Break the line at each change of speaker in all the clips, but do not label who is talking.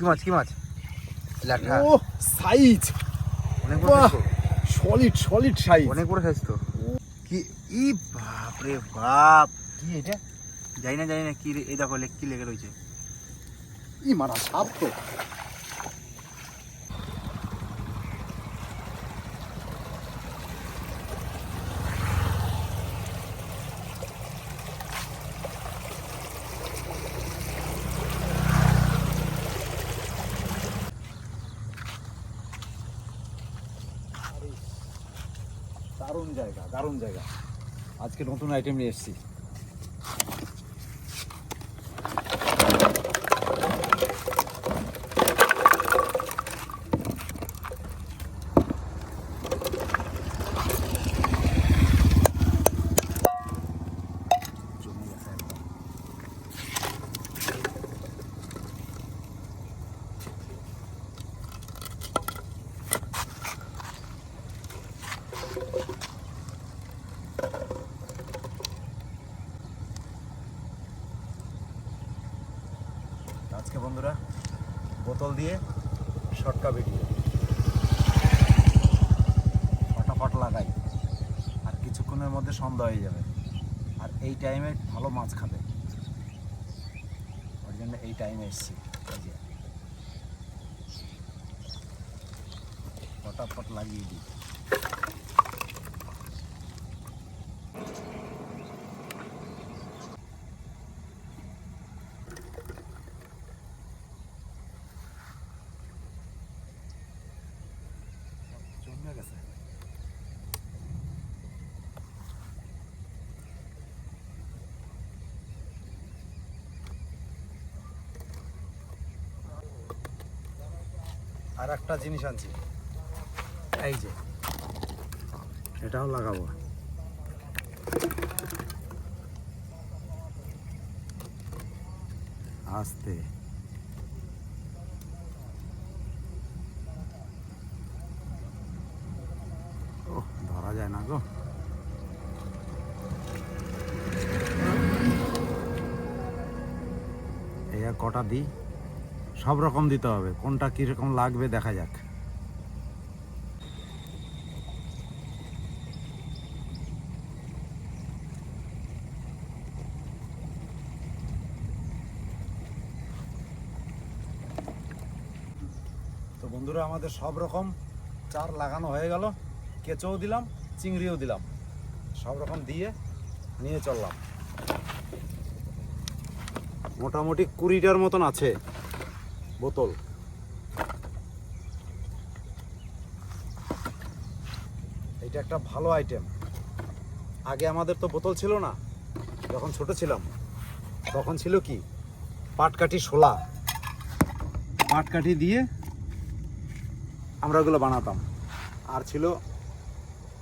কি মাছ কি মাছ? ল্যাঠা।
ও সাইজ।
অনেক বড়
সলিড সলিড সাইজ
অনেক বড় সাইজ তো। কি ই বাপ রে বাপ।
কি এটা?
জানি না জানি না কি এই দেখো লেগ কি লেগে রয়েছে।
ই মারা সাপ তো। দারুণ জায়গা। আজকে নতুন আইটেম নিয়ে এসেছি জমে গেছে একদম। আজকে বন্ধুরা বোতল দিয়ে শটকা ভিডিও ফটাফট লাগাই আর কিছুক্ষণের মধ্যে সন্ধ্যা হয়ে যাবে। আর এই টাইমে ভালো মাছ খাবে। ওই জন্য এই টাইমে এসছি। এই ফটাফট লাগিয়ে দিই জমে গেছে আর একটা জিনিস আনছি। এই যে। এটাও লাগাবো। আস্তে। ও ধরা যায় না গো। এই কটা দিই? সব রকম দিতে হবে। কোনটা কীরকম লাগবে দেখা যাক। তো বন্ধুরা, আমাদের সব রকম চার লাগানো হয়ে গেল। কেঁচোও দিলাম, চিংড়িও দিলাম। সব রকম দিয়ে নিয়ে চললাম। মোটামুটি কুড়িটার মতন আছে। বোতল। এটা একটা ভালো আইটেম আগে আমাদের তো বোতল ছিল না, যখন ছোট ছিলাম। তখন ছিল কি? পাটকাঠি শোলা পাটকাঠি দিয়ে আমরা ওগুলো বানাতাম। আর ছিল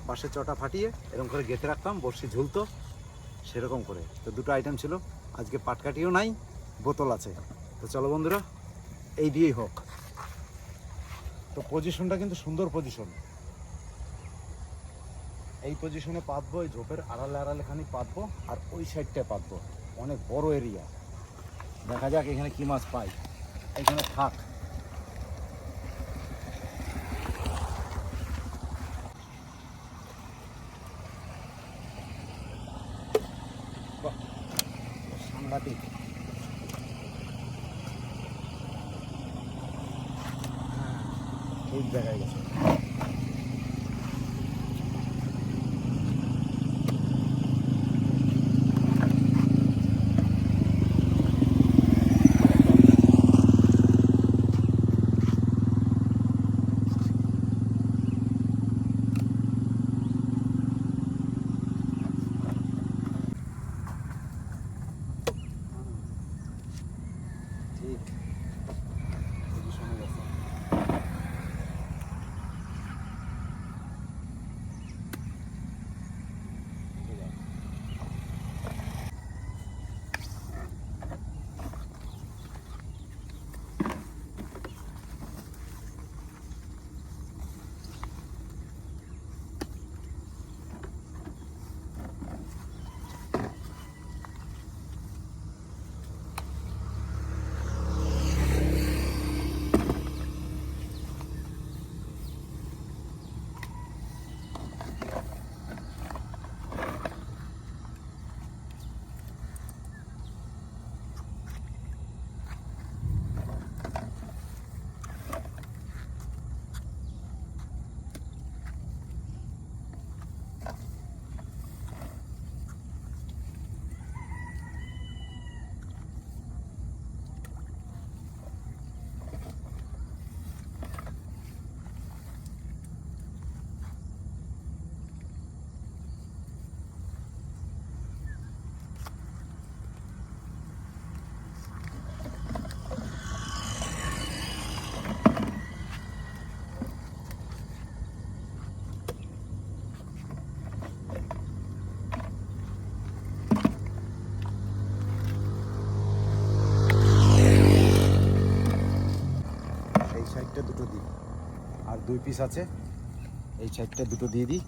বাঁশের চটা ফাটিয়ে এরকম করে গেঁথে রাখতাম, বড়শি ঝুলতো, সেরকম করে। তো দুটো আইটেম ছিল। আজকে পাটকাঠিও নাই, বোতল আছে। তো চলো বন্ধুরা এই দিয়েই হোক। তো পজিশনটা কিন্তু সুন্দর পজিশন এই পজিশনে পাতবো, এই ঝোপের আড়ালে আড়ালে খানি পাতবো, আর ওই সাইডটায় পাতবো। অনেক বড় এরিয়া দেখা যাক এখানে কি মাছ পাই। এখানে থাক বাহ, সাংঘাতিক হ্যাঁ, ঠিক জায়গায় গেছে গেছে। পিস আছে। এই সাইডটা দুটো দিয়ে দিই।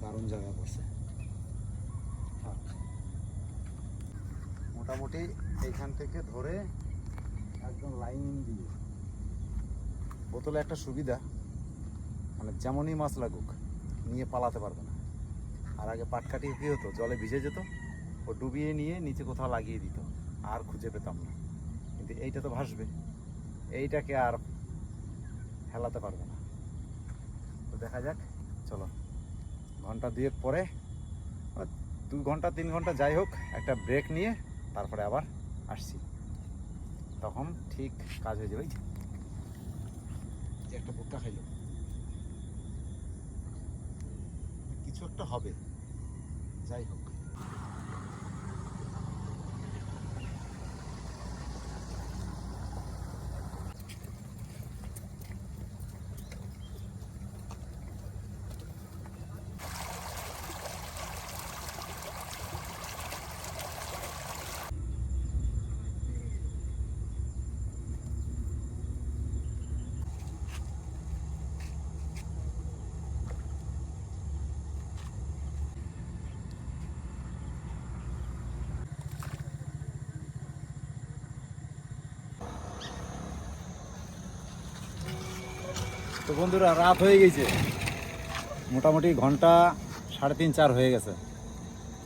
দারুণ জায়গা পড়ছে মোটামুটি এইখান থেকে ধরে একদম লাইন দিয়ে। বোতলে একটা সুবিধা। মানে যেমনই মাছ লাগুক, নিয়ে পালাতে পারবে না। আর আগে পাটকাটি কী হতো? জলে ভিজে যেত, ও ডুবিয়ে নিয়ে নিচে কোথাও লাগিয়ে দিত। আর খুঁজে পেতাম না। কিন্তু এইটা তো ভাসবে। এইটাকে আর হেলাতে পারবে না। তো দেখা যাক, চলো। ঘণ্টা দুয়েক পরে দু ঘণ্টা, তিন ঘণ্টা যাই হোক, একটা ব্রেক নিয়ে তারপরে আবার আসছি। তখন ঠিক কাজ হয়ে যাবে। একটা ভুট্টা খাইলো। কিছু একটা হবে। যাই হোক। তো বন্ধুরা, রাত হয়ে গেছে। মোটামুটি ঘণ্টা সাড়ে তিন, চার হয়ে গেছে।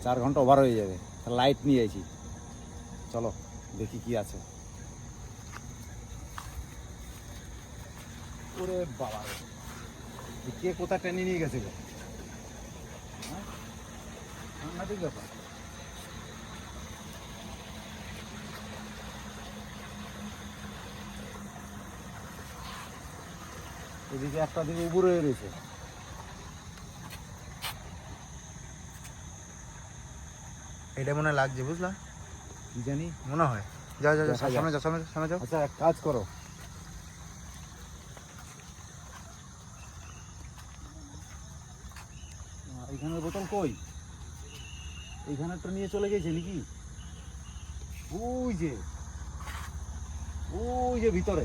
চার ঘণ্টা ওভার হয়ে যাবে। লাইট নিয়ে আইছি চলো, দেখি কি আছে। ওরে বাবা। কে কোথায় টেনে নিয়ে গেছে গো? হ্যাঁ? সাংঘাতিক ব্যাপার। এদিকে একটা দিকে উপরে হয়ে রয়েছে।
এটা মনে লাগছে বুঝলা?
কি জানি?
মনে হয়। যাও যাও যাও
দেখা যাক।
সামনে যাও সামনে যাও সামনে যাও।
আচ্ছা এক কাজ করো। এইখানের বোতল কই? এইখানেরটা নিয়ে চলে গেছে নাকি? ওই যে ওই যে ভিতরে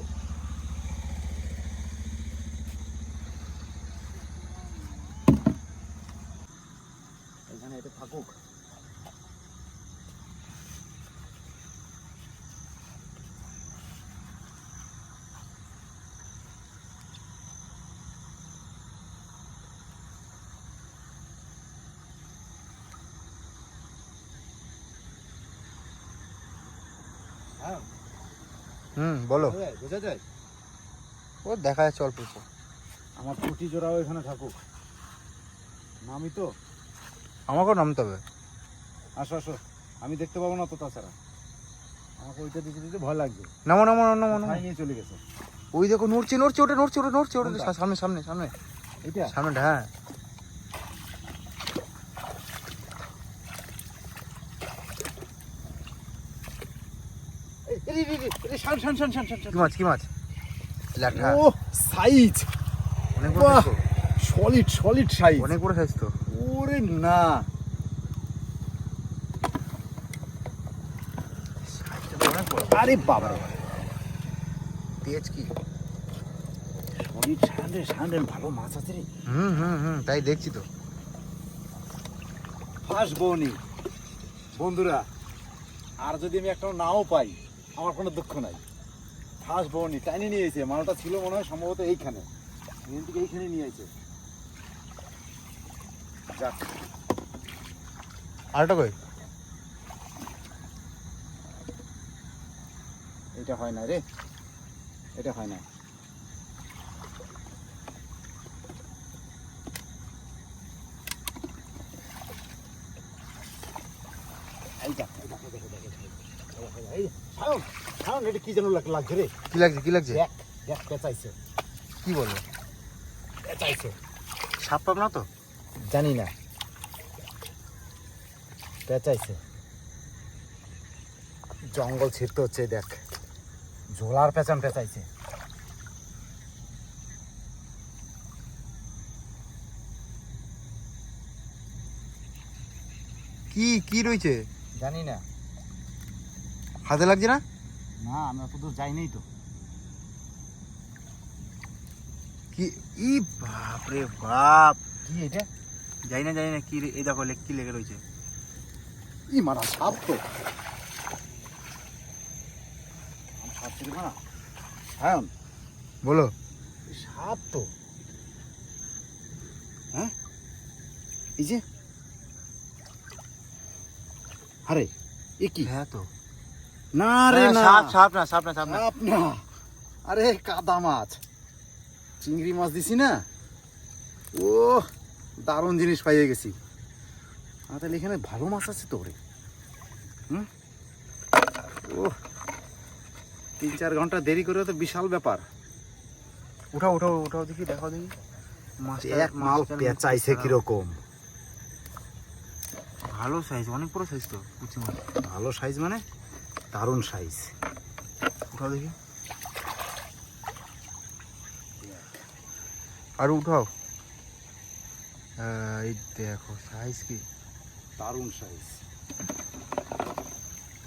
এখানে এটা থাকুক। হ্যাঁ।
হুম বলো।
বোঝা যায়,
ও দেখা যাচ্ছে অল্প
আমার পুঁটি জোড়াও এখানে থাকুক। নামি তো।
আমাকেও নামতে হবে।
আসো আসো। আমি দেখতে পাবো না তো তাছাড়া। আমাকে ওইটা দিতে দিতে ভয় লাগবে।
নামো নামো নামো নামো
নিয়ে চলে গেছে?
ওই দেখো নড়ছে নড়ছে ওটা নড়ছে ওটা নড়ছে ওটা? সামনে সামনে সামনে।
এটা
সামনে হ্যাঁ। কি মাছ কি মাছ?
ও সাইজ।
অনেক বড়।
সলিড সলিড সাইজ
অনেক বড় সাইজ তো।
ওরে না। আরে বাবা রে।
কি?
সলিড সান্ডেল সান্ডেল ভালো মাছ আছে রে।
হুম হুম হুম তাই দেখছি তো।
ফাঁস বৌনি। বন্ধুরা আর যদি আমি একটা নাও পাই আমার কোনো দুঃখ নাই। ফাঁস বৌনি টাইনি নিয়ে এসে মালটা ছিল মনে হয় সম্ভবত এইখানে। এইখানে নিয়ে এসে। যাক
আরেকটা কই
এটা হয় না রে এটা হয় না কি যেন লাগ- লাগছে রে
কি লাগছে কি লাগছে
দেখ দেখ পেঁচাইছে
কি বলব
পেঁচাইছে
সাপ টাপ না তো
জানি না। পেঁচাইছে। জঙ্গল ছিটতে হচ্ছে দেখ। ঝোলার পেঁচান পেঁচাইছে।
কি কি রয়েছে
জানি না।
হাতে লাগছে না?
না আমরা তো যাই নাই তো।
কি ই বাপ রে বাপ।
কি এটা?
যাই না যাই না কি রে- এই দেখো কি লেগে রয়েছে।
ই মারা সাপ তো। সাপ হ্যাঁ।
বলো।
সাপ তো। হ্যাঁ? এই যে। আরে এ কি?
হ্যাঁ তো।
না রে না।
সাপ সাপ না সাপ না সাপ না।
সাপ না। আরে কাদা মাছ। চিংড়ি মাছ দিছি না। ও দারুণ জিনিস পাইয়ে গেছি। আর তাহলে এখানে ভালো মাছ আছে তো রে। হুম? ও তিন চার ঘণ্টা দেরি করে তো বিশাল ব্যাপার।
উঠাও উঠাও উঠাও দেখি দেখাও দেখি। মাছটা-
এক মাল পেঁচাইছে
মুখটা
কীরকম।
ভালো সাইজ অনেক বড় সাইজ তো কুচি মাছ।
ভালো সাইজ মানে দারুণ সাইজ
উঠাও দেখি। আর উঠাও। এই দেখো সাইজ কি?
দারুণ সাইজ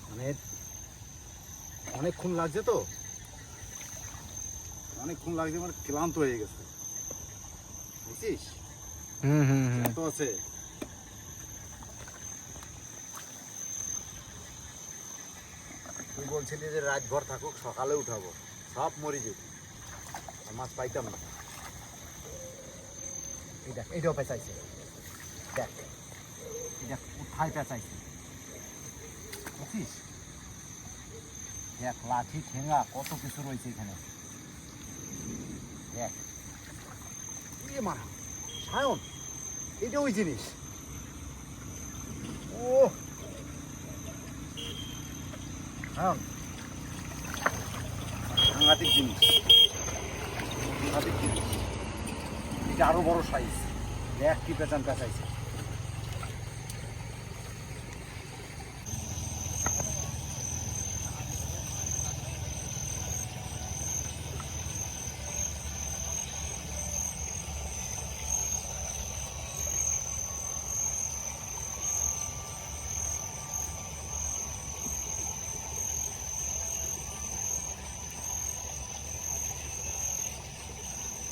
মানে অনেকক্ষণ লাগছে তো? অনেকক্ষণ লাগছে মানে ক্লান্ত হয়ে গেছে। বুঝছিস?
হুম হুম
এত আছে। তুই বলছিলি যে রাত রাতভর থাকুক সকালে উঠাবো। সব মরি যেত। মাছ পাইতাম না। এই দেখ এইটাও পেঁচাইছে। দেখ দেখ উঠাই পেঁচাইছে? বুঝছিস দেখ, লাঠি, ঠেঙ্গা, কত কিছু রয়েছে এখানে। দেখ। ইয়ে মারা, সায়ন, এটা ওই জিনিস। ও সায়ন, সাংঘাতিক জিনিস সাংঘাতিক জিনিস এটা আরও বড় সাইজ কি পেঁচান পেঁচাইছে।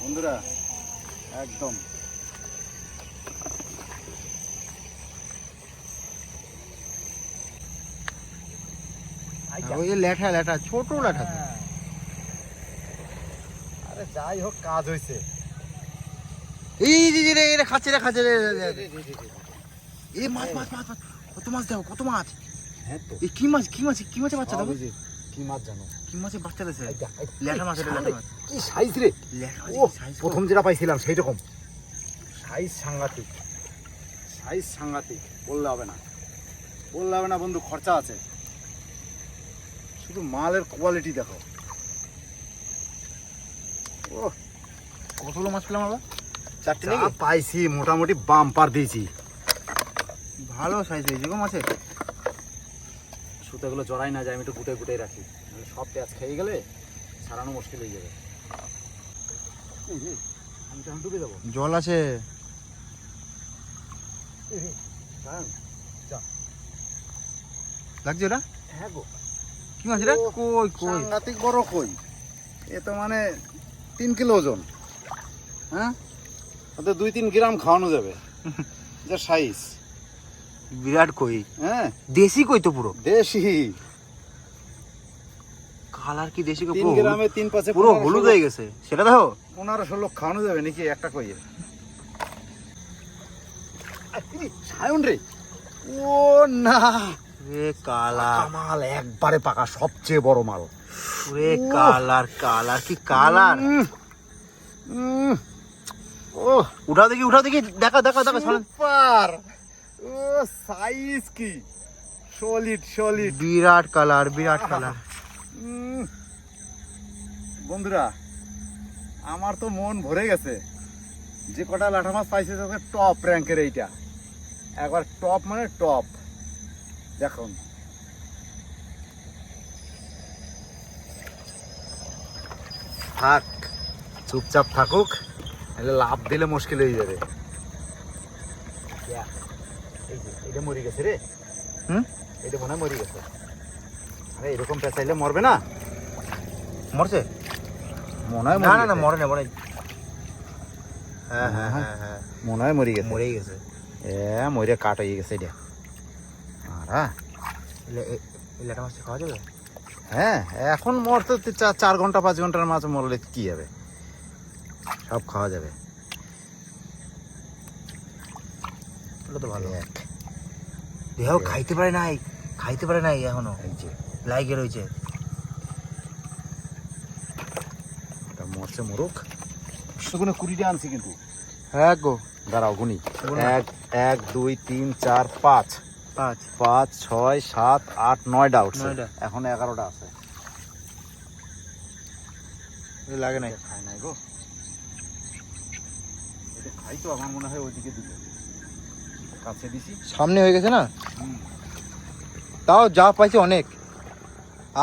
বন্ধুরা একদম।
ওই যে ল্যাঠা ল্যাঠা ছোট ল্যাঠা তো।
হ্যাঁ। আরে যাই হোক কাজ হয়েছে
এই রে রে খাচ্ছে রে খাচ্ছে। এই মাছ মাছ মাছ মাছ কত মাছ দেখো কত মাছ?
হ্যাঁ তো।
এই কি মাছ কি মাছ কি মাছের বাচ্চা দেখো
যে, কি মাছ জানো?
কি মাছের বাচ্চা দিয়েছে? মাছ এটা, মাছ।
কি সাইজ রে? ও প্রথম যেটা পাইছিলাম সেই রকম। সাইজ সাংঘাতিক। সাইজ সাংঘাতিক বললে হবে না। বললে হবে না বন্ধু খরচা আছে। শুধু মালের কোয়ালিটি দেখো। ও
কতগুলো মাছ পেলাম আবার? চারটে নাকি?
পাইছি মোটামুটি বাম্পার দিয়েছি।
ভালো সাইজ হয়েছে গো মাছের।
সুতোগুলো জড়াই না যায় আমি একটু গুটে গুটে রাখি। সব পেঁয়াজ খেয়ে গেলে সারানো মুশকিল হয়ে যাবে। রে,
জল আছে।
রে,
লাগছে ওটা?
হ্যাঁ গো।
কি মাছ এটা? কই কই?
সাংঘাতিক বড় কই? এ তো মানে তিন কিলো ওজন। হ্যাঁ? ওতে দুই তিন গ্রাম খাওয়ানো যাবে। যা সাইজ
বিরাট কই।
হ্যাঁ?
দেশি কই তো পুরো?
দেশি।
কালার কি দেশি
তিন গ্রামে তিন পাঁচে
পুরো হলুদ হয়ে গেছে সেটা দেখো
পনেরোশো লোক খাওয়ানো যাবে নাকি একটা কইয়ে? সায়ন রে। ও না।
রে
পাকা মাল একবারে পাকা সবচেয়ে বড় মাল।
রে কালার কালার কি কালার?
ও
উঠাও দেখি উঠাও দেখি দেখা দেখো দেখা।
সুপার। ও সাইজ কি? সলিড সলিড
বিরাট কালার বিরাট কালার।
বন্ধুরা আমার তো মন ভরে গেছে। যে কটা লাঠা মাছ পাইছে তাতে টপ র্যাঙ্কের এইটা। একবার টপ মানে টপ দেখুন। থাক চুপচাপ থাকুক নাহলে লাভ দিলে মুশকিল হয়ে যাবে। এটা মরে গেছে রে।
হুম?
এটা মনে হয় মরে গেছে। আরে এরকম পেঁচাইলে মরবে না?
মরছে?
মনে হয়
না
মরে
না না মরে না মরে হ্যাঁ হ্যাঁ হ্যাঁ হ্যাঁ
মনে হয় মরে গেছে।
মরেই গেছে।
এ মরে কাট হয়ে গেছে এটা। আর। হ্যাঁ
ল্যাটা মাছটা খাওয়া যাবে?
হ্যাঁ এখন মরতে চার ঘণ্টা পাঁচ ঘণ্টার মাছ মরলে কি হবে? সব খাওয়া যাবে।
তো ভালো। দেহ খাইতে পারে নাই খাইতে পারে নাই এখনও।
এই যে।
লাইগে রয়েছে।
মরছে মরুক সেগুলো কুড়িটা আনছি কিন্তু।
হ্যাঁ গো।
দাঁড়াও গুনি। এক এক দুই তিন চার পাঁচ।
পাঁচ।
পাঁচ ছয় সাত আট নয়টা উঠছে। এখন এগারোটা আছে।
লাগে নাই।
খায় নাই গো। এটা খাই তো আমার মনে হয় ওইদিকে দিল। কাছে দিছি।
সামনে হয়ে গেছে না? তাও যা পাইছি অনেক।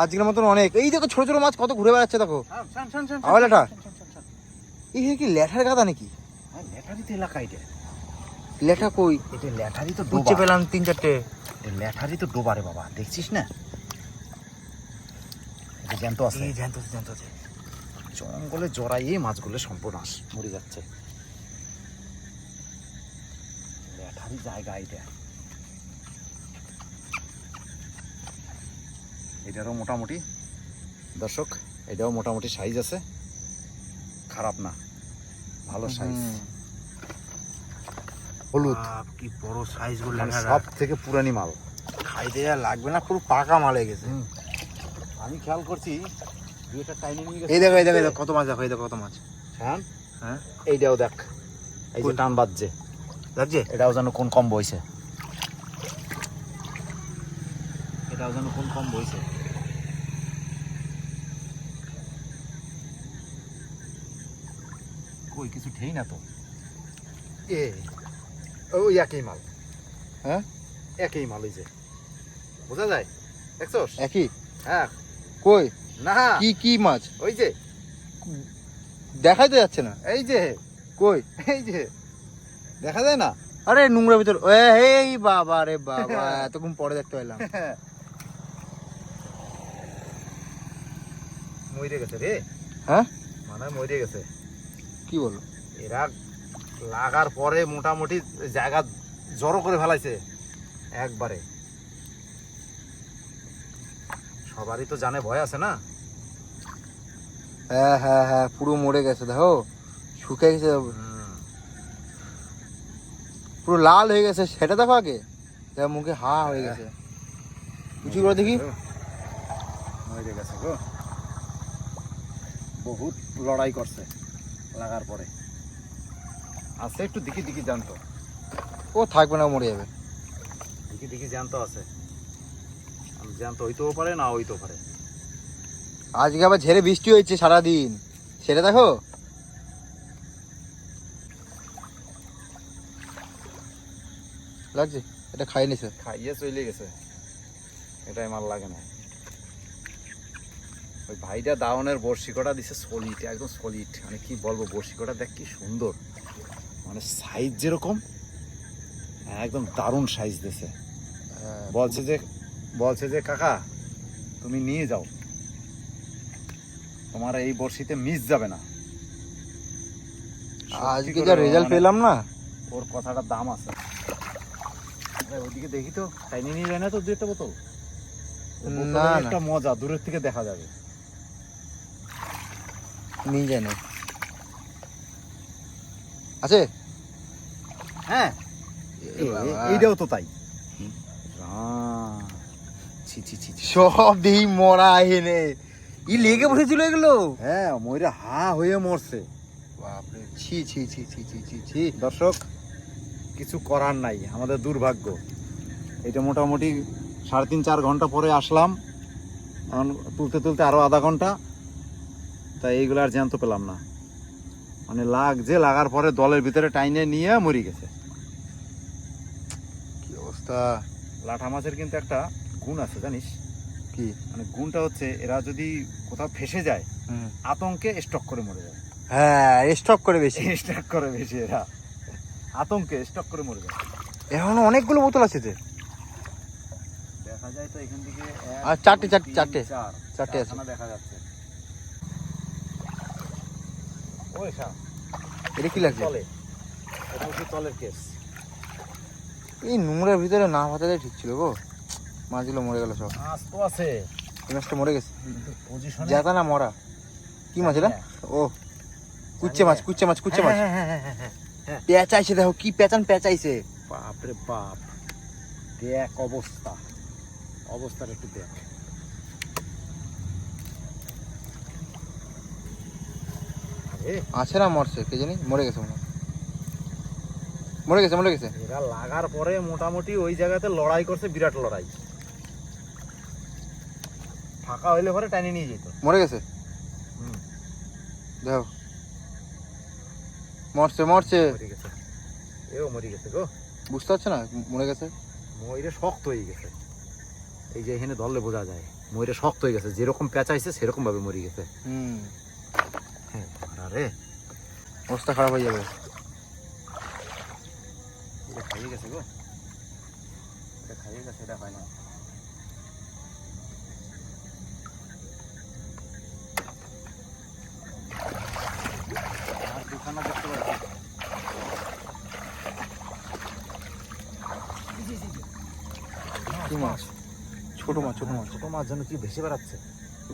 আজকের মতন অনেক। এই দেখো ছোট ছোট মাছ কত ঘুরে বেড়াচ্ছে দেখো। আবার ল্যাঠা? এই হে কি ল্যাঠার গাদা নাকি?
ল্যাঠারি তো এলাকা এটা।
ল্যাঠা কই?
এটা ল্যাঠারি তো
বুঝতে
ডোবা
পেলাম তিন চারটে।
এটা ল্যাঠারি তো ডোবা রে বাবা দেখছিস না? এটা জ্যান্ত আছে।
এই জানতো জানতো আছে।
জঙ্গলে জড়াইয়ে মাছগুলো সর্বনাশ মরে যাচ্ছে। ল্যাঠারি জায়গা এটা। এটারও মোটামুটি দর্শক এটাও মোটামুটি সাইজ আছে। খারাপ না ভালো সাইজ
হলুদ। কি বড় সাইজ
সব থেকে পুরানি মাল।
খাইতে লাগবে না পুরো পাকা মাল হয়ে গেছে।
আমি খেয়াল করছি দুইটা নিয়ে গেছে।
এই দেখো এই দেখো এই দেখো কত মাছ দেখো এই দেখো কত মাছ।
হ্যাঁ?
হ্যাঁ?
এইটাও দেখ এই যে? টান বাজছে
লাগছে
এটাও যেন কোন কম বইছে যেন কোন কম বইছে। কই কিছু ঠেই না তো। এ ওই একই মাল।
হ্যাঁ?
একই মাল ওই যে বোঝা যায়? দেখছোস?
একই?
হ্যাঁ।
কই?
না।
কি কি মাছ?
ওই যে।
দেখাই তো যাচ্ছে না?
এই যে।
কই?
এই যে। দেখা যায় না?
আরে নোংরা ভিতর এই বাবা রে বাবা এতক্ষণ পরে দেখতে পেলাম
মরে গেছে রে।
হ্যাঁ?
মানে মরে গেছে।
কি বলো?
এরা লাগার পরে মোটামুটি জায়গা জড়ো করে ফেলাইছে একবারে। সবারই তো জানে ভয় আছে না?
হ্যাঁ হ্যাঁ হ্যাঁ পুরো মরে গেছে দেখো। শুকিয়ে গেছে। পুরো লাল হয়ে গেছে সেটা দেখো আগে। মুখে হা হয়ে গেছে। কিছু করে দেখি।
মরে গেছে গো। বহুত লড়াই করছে লাগার পরে। আছে একটু দিকি দিকি জানতো।
ও থাকবে না মরে যাবে।
দিকি দিকি জানতো আছে। জানতো হইতেও পারে না হইতেও পারে।
আজকে আবার ঝেড়ে বৃষ্টি হয়েছে সারাদিন। সেটা দেখো। লাগছে এটা খাই নিছে।
খাইয়ে চলে গেছে। এটাই মাল লাগে না। ওই ভাইটা দাওনের বড়শি কটা দিছে সলিড একদম সলিড। মানে কি বলব বড়শি কটা দেখ কি সুন্দর। মানে সাইজ যেরকম একদম দারুণ সাইজ দিছে। বলছে যে বলছে যে কাকা তুমি নিয়ে যাও। তোমার এই বড়শিতে মিস যাবে না।
আজকে যা রেজাল্ট
মানে
পেলাম না।
ওর কথাটা দাম আছে। ওইদিকে দেখি তো টাইনি নিয়ে যায় না তো দু একটা বোতল। একটা মজা দূরের থেকে দেখা যাবে।
নিয়ে যায় না। আছে?
হ্যাঁ। এইটাও তো তাই। ছি ছি ছি।
সব দিই মরা এনে। ই লেগে বসেছিল এগুলো?
হ্যাঁ ময়রা হা হয়ে মরছে।
বাপরে ছি ছি ছি ছি ছি ছি ছি।
দর্শক কিছু করার নাই আমাদের দুর্ভাগ্য। এটা মোটামুটি সাড়ে তিন চার ঘণ্টা পরে আসলাম। এখন তুলতে তুলতে আরও আধা ঘণ্টা। তাই এইগুলো আর জ্যান্ত পেলাম না। মানে লাগছে লাগার পরে দলের ভিতরে টাইনে নিয়ে মরি গেছে।
কি অবস্থা?
লাঠা মাছের কিন্তু একটা গুণ আছে জানিস?
কি?
মানে গুণটা হচ্ছে এরা যদি কোথাও ফেসে যায় আতঙ্কে স্টক করে মরে যায়।
হ্যাঁ স্টক করে বেশি।
স্টক করে বেশি এরা। আতঙ্কে স্টক করে মরে যায়।
এখনও অনেকগুলো বোতল আছে যে।
দেখা যায় তো এখান থেকে
আর চারটে, চারটে, চারটে। চারটে আছে।
দেখা যাচ্ছে ওই সা
এটা কি লাগছে?
এটা হচ্ছে তলের কেস।
এই নোংরার ভিতরে না ভাতালে ঠিক ছিল গো। মাছগুলো মরে গেল সব।
মাছ তো আছে।
মাছটা মরে গেছে। জাতা না মরা। কি মাছ এটা? ও। কুচ্ছে মাছ কুচ্ছে মাছ কুচ্ছে মাছ।
হ্যাঁ হ্যাঁ হ্যাঁ
পেঁচাইছে দেখো কি পেঁচান পেঁচাইছে।
বাপ রে বাপ। দেখ অবস্থা। অবস্থাটা একটু দেখ।
আছে না মরছে কে জানি? মরে গেছে মনে মরে গেছে মরে গেছে।
এরা লাগার পরে মোটামুটি ওই জায়গাতে লড়াই করছে বিরাট লড়াই। ফাঁকা হইলে পরে টাইনে নিয়ে যেত।
মরে গেছে?
হুম।
দেখো। মরছে মরছে।
মরে গেছে। এও মরে গেছে গো।
বুঝতে পারছ না? মরে গেছে?
ময়ূরে শক্ত হয়ে গেছে। এই যে এখানে ধরলে বোঝা যায়। ময়ূরে শক্ত হয়ে গেছে। যেরকম পেঁচাইছে সেরকম ভাবে মরে গেছে।
হুম।
আরে
অবস্থা খারাপ হয়ে যাবে।
এটা খাইয়ে গেছে গো। এটা খাইয়ে গেছে এটা হয় না। দুখানা দেখতে পাচ্ছি।
কি মাছ? ছোট মাছ ছোট মাছ।
ছোট মাছ যেন কি ভেসে বেড়াচ্ছে।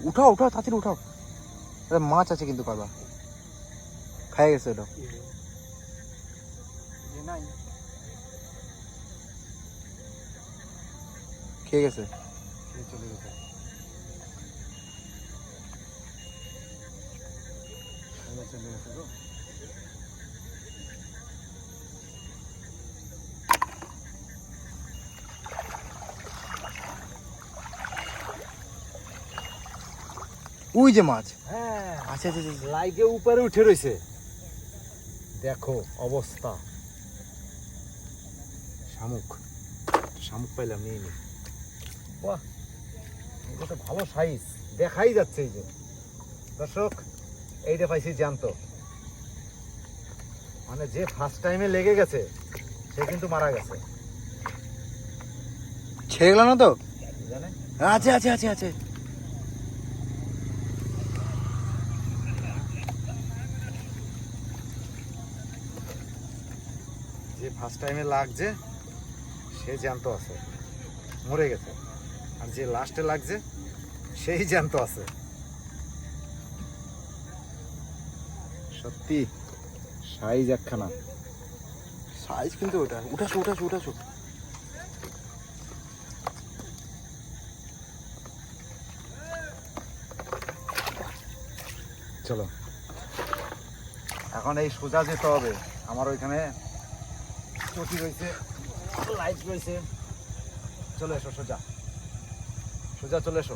উঠাও উঠাও তাড়াতাড়ি উঠাও। মাছ আছে কিন্তু কারবা খাই গেছে এটা
নাই
খেয়ে গেছে
সে চলে গেছে চলে চলে গেছে গো
ওই যে মাছ
হ্যাঁ
আচ্ছা আচ্ছা আচ্ছা
লাইকে উপরে উঠে রয়েছে দেখো অবস্থা। শামুক। শামুক পাইলাম নিয়ে নি। বাহ এটা ভালো সাইজ দেখাই যাচ্ছে এই যে। দর্শক এইটা পাইছি জ্যান্ত। মানে যে ফার্স্ট টাইমে লেগে গেছে সে কিন্তু মারা গেছে।
ছেড়ে গেল না তো?
জানে?
আছে আছে আছে আছে।
ফার্স্ট টাইমে লাগছে সে জ্যান্ত আছে। মরে গেছে। আর যে লাস্টে লাগছে, সেই জ্যান্ত আছে। সত্যি সাইজ একখানা।
সাইজ কিন্তু ওটা, উঠাসো উঠাসো উঠাসো।
চলো। এখন এই সোজা যেতে হবে। আমার ওইখানে চটি রয়েছে লাইট রয়েছে। চলে এসো সোজা। সোজা চলে এসো।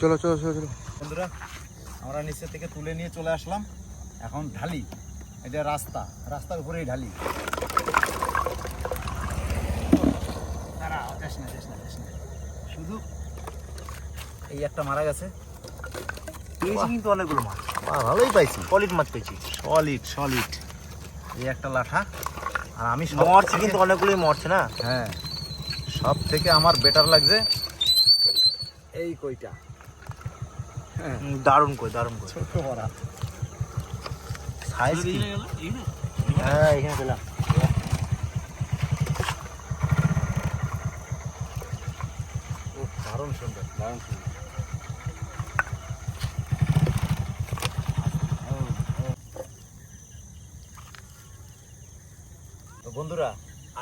চলো চলো চলো চলো।
বন্ধুরা আমরা নিচে থেকে তুলে নিয়ে চলে আসলাম। এখন ঢালি এটা রাস্তা রাস্তার উপরেই ঢালি। শুধু এই একটা মারা গেছে।
পেয়েছি কিন্তু অনেকগুলো মাছ।
ভালোই পাইছি।
সলিড মাছ পেয়েছি।
সলিড সলিড এই একটা লাঠা। আর আমি সব
কিন্তু অনেকগুলোই মরছে না?
হ্যাঁ। সব থেকে আমার বেটার লাগছে এই কইটা। হ্যাঁ।
দারুণ করে দারুণ করে
ছোট বড়া।
সাইজ কি? হ্যাঁ এখানে পেলাম।
ও দারুণ সুন্দর দারুণ সুন্দর। বন্ধুরা,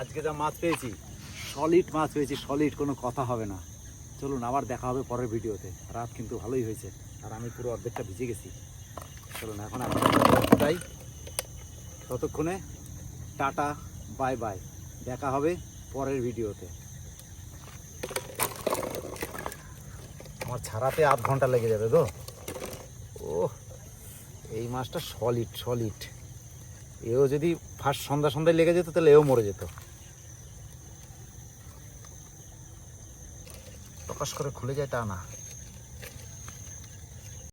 আজকে যা মাছ পেয়েছি সলিড মাছ পেয়েছি সলিড কোনো কথা হবে না। চলুন, আবার দেখা হবে পরের ভিডিওতে। রাত কিন্তু ভালোই হয়েছে, আর আমি পুরো অর্ধেকটা ভিজে গেছি। চলুন, এখন তাই ততক্ষণে টাটা, বাই বাই। দেখা হবে পরের ভিডিওতে। আমার ছাড়াতে আধ ঘণ্টা লেগে যাবে গো। ও এই মাছটা সলিড সলিড এও যদি ফার্স্ট সন্ধ্যা সন্ধ্যায় লেগে যেত, তাহলে এও মরে যেত। প্রকাশ করে খুলে যায় তা না।